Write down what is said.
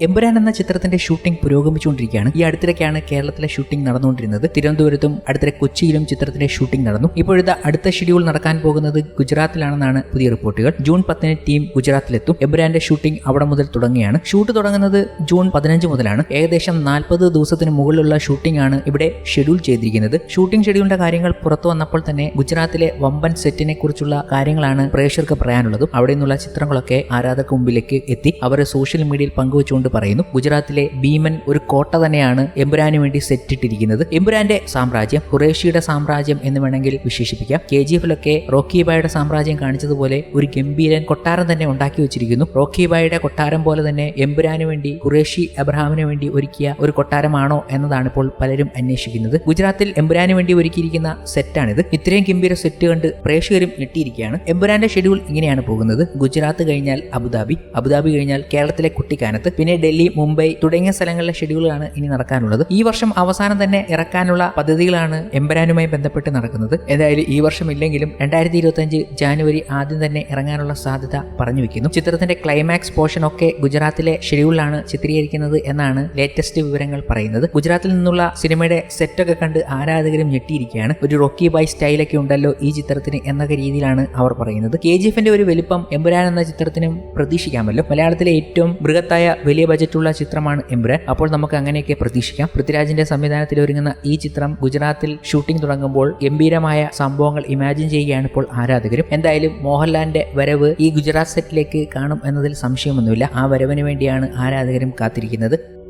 എമ്പുരാൻ എന്ന ചിത്രത്തിന്റെ ഷൂട്ടിംഗ് പുരോഗമിച്ചുകൊണ്ടിരിക്കുകയാണ്. ഈ അടുത്തിടയ്ക്കാണ് കേരളത്തിലെ ഷൂട്ടിംഗ് നടന്നുകൊണ്ടിരുന്നത്. തിരുവനന്തപുരത്തും അടുത്തിടെ കൊച്ചിയിലും ചിത്രത്തിന്റെ ഷൂട്ടിംഗ് നടന്നു. ഇപ്പോഴത്തെ അടുത്ത ഷെഡ്യൂൾ നടക്കാൻ പോകുന്നത് ഗുജറാത്തിലാണെന്നാണ് പുതിയ റിപ്പോർട്ടുകൾ. ജൂൺ പത്തിന് ടീം ഗുജറാത്തിലെത്തും. എമ്പുരാന്റെ ഷൂട്ടിംഗ് അവിടെ മുതൽ തുടങ്ങുകയാണ്. ഷൂട്ട് തുടങ്ങുന്നത് ജൂൺ പതിനഞ്ച് മുതലാണ്. ഏകദേശം നാൽപ്പത് ദിവസത്തിന് മുകളിലുള്ള ഷൂട്ടിംഗ് ആണ് ഇവിടെ ഷെഡ്യൂൾ ചെയ്തിരിക്കുന്നത്. ഷൂട്ടിംഗ് ഷെഡ്യൂളിന്റെ കാര്യങ്ങൾ പുറത്തു വന്നപ്പോൾ തന്നെ ഗുജറാത്തിലെ വമ്പൻ സെറ്റിനെ കുറിച്ചുള്ള കാര്യങ്ങളാണ് പ്രേക്ഷകർക്ക് പറയാനുള്ളതും. അവിടെ നിന്നുള്ള ചിത്രങ്ങളൊക്കെ ആരാധകർക്ക് മുമ്പിലേക്ക് എത്തി. അവർ സോഷ്യൽ മീഡിയയിൽ പങ്കുവച്ചുകൊണ്ട് പറയുന്നു. ഗുജറാത്തിലെ ഭീമൻ ഒരു കോട്ട തന്നെയാണ് എമ്പുരാന് വേണ്ടി സെറ്റിട്ടിരിക്കുന്നത്. എമ്പുരാന്റെ സാമ്രാജ്യം ഖുറേഷിയുടെ സാമ്രാജ്യം എന്ന് വേണമെങ്കിൽ വിശേഷിപ്പിക്കാം. കെ ജി എഫിലൊക്കെ റോക്കിബായുടെ സാമ്രാജ്യം കാണിച്ചതുപോലെ ഒരു ഗംഭീരൻ കൊട്ടാരം തന്നെ ഉണ്ടാക്കി വെച്ചിരിക്കുന്നു. റോക്കിബായുടെ കൊട്ടാരം പോലെ തന്നെ എമ്പുരാന് വേണ്ടി ഖുറേഷി അബ്രഹാമിന് വേണ്ടി ഒരുക്കിയ ഒരു കൊട്ടാരമാണോ എന്നതാണ് ഇപ്പോൾ പലരും അന്വേഷിക്കുന്നത്. ഗുജറാത്തിൽ എമ്പുരാന് വേണ്ടി ഒരുക്കിയിരിക്കുന്ന സെറ്റാണിത്. ഇത്രയും ഗംഭീര സെറ്റ് കണ്ട് പ്രേക്ഷകരും ഞെട്ടിയിരിക്കുകയാണ്. എമ്പുരാന്റെ ഷെഡ്യൂൾ ഇങ്ങനെയാണ് പോകുന്നത്. ഗുജറാത്ത് കഴിഞ്ഞാൽ അബുദാബി അബുദാബി കഴിഞ്ഞാൽ കേരളത്തിലെ കുട്ടിക്കാനത്ത് പിന്നെ ഡൽഹി മുംബൈ തുടങ്ങിയ സ്ഥലങ്ങളിലെ ഷെഡ്യൂളാണ് ഇനി നടക്കാനുള്ളത്. ഈ വർഷം അവസാനം തന്നെ ഇറക്കാനുള്ള പദ്ധതികളാണ് എംബരാനുമായി ബന്ധപ്പെട്ട് നടക്കുന്നത്. ഏതായാലും ഈ വർഷം ഇല്ലെങ്കിലും രണ്ടായിരത്തി ഇരുപത്തഞ്ച് ജാനുവരി ആദ്യം തന്നെ ഇറങ്ങാനുള്ള സാധ്യത പറഞ്ഞു വെക്കുന്നു. ചിത്രത്തിന്റെ ക്ലൈമാക്സ് പോർഷൻ ഒക്കെ ഗുജറാത്തിലെ ഷെഡ്യൂളിലാണ് ചിത്രീകരിക്കുന്നത് എന്നാണ് ലേറ്റസ്റ്റ് വിവരങ്ങൾ പറയുന്നത്. ഗുജറാത്തിൽ നിന്നുള്ള സിനിമയുടെ സെറ്റൊക്കെ കണ്ട് ആരാധകരും ഞെട്ടിയിരിക്കുകയാണ്. ഒരു റോക്കി ബൈ സ്റ്റൈലൊക്കെ ഉണ്ടല്ലോ ഈ ചിത്രത്തിന് എന്നൊക്കെ രീതിയിലാണ് അവർ പറയുന്നത്. കെ ജി എഫിന്റെ ഒരു വലിപ്പം എമ്പുരാൻ എന്ന ചിത്രത്തിനും പ്രതീക്ഷിക്കാമല്ലോ. മലയാളത്തിലെ ഏറ്റവും ബൃഹത്തായ വലിയ ബജറ്റുള്ള ചിത്രമാണ് എംബ്രൻ അപ്പോൾ നമുക്ക് അങ്ങനെയൊക്കെ പ്രതീക്ഷിക്കാം. പൃഥ്വിരാജിന്റെ സംവിധാനത്തിൽ ഒരുങ്ങുന്ന ഈ ചിത്രം ഗുജറാത്തിൽ ഷൂട്ടിംഗ് തുടങ്ങുമ്പോൾ ഗംഭീരമായ സംഭവങ്ങൾ ഇമാജിൻ ചെയ്യുകയാണ് ഇപ്പോൾ ആരാധകരും. എന്തായാലും മോഹൻലാലിന്റെ വരവ് ഈ ഗുജറാത്ത് സെറ്റിലേക്ക് കാണും എന്നതിൽ സംശയമൊന്നുമില്ല. ആ വരവിന് വേണ്ടിയാണ് ആരാധകരും കാത്തിരിക്കുന്നത്.